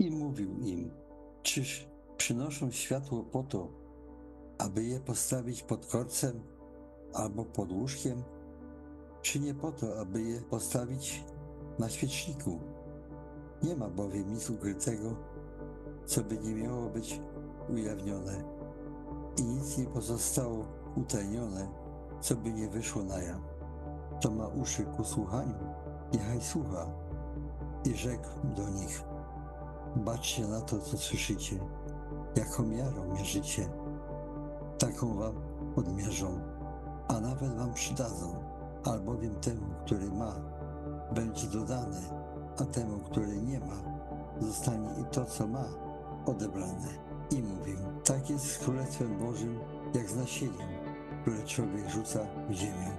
I mówił im, czyż przynoszą światło po to, aby je postawić pod korcem albo pod łóżkiem, czy nie po to, aby je postawić na świeczniku? Nie ma bowiem nic ukrytego, co by nie miało być ujawnione i nic nie pozostało utajnione, co by nie wyszło na jaw. To ma uszy ku słuchaniu, niechaj słucha. I rzekł do nich, baczcie na to, co słyszycie, jaką miarą mierzycie, taką wam odmierzą, a nawet wam przydadzą, albowiem temu, który ma, będzie dodane, a temu, który nie ma, zostanie i to, co ma, odebrane. I mówił, tak jest z Królestwem Bożym, jak z nasieniem, które człowiek rzuca w ziemię.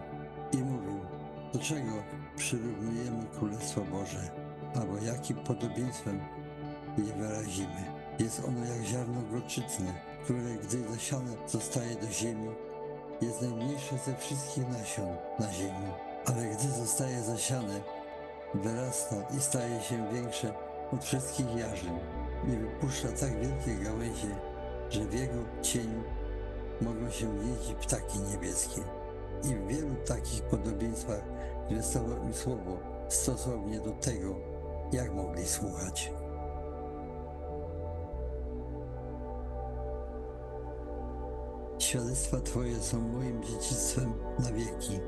I mówił, do czego przyrównujemy Królestwo Boże, albo jakim podobieństwem je wyrazimy. Jest ono jak ziarno gorczycne, które gdy zasiane zostaje do ziemi, jest najmniejsze ze wszystkich nasion na ziemi, ale gdy zostaje zasiane, wyrasta i staje się większe od wszystkich jarzyn i wypuszcza tak wielkie gałęzie, że w jego cieniu mogą się jeździć ptaki niebieskie. I w wielu takich podobieństwach zwiastował im słowo stosownie do tego, jak mogli słuchać. Świadectwa Twoje są moim dziedzictwem na wieki.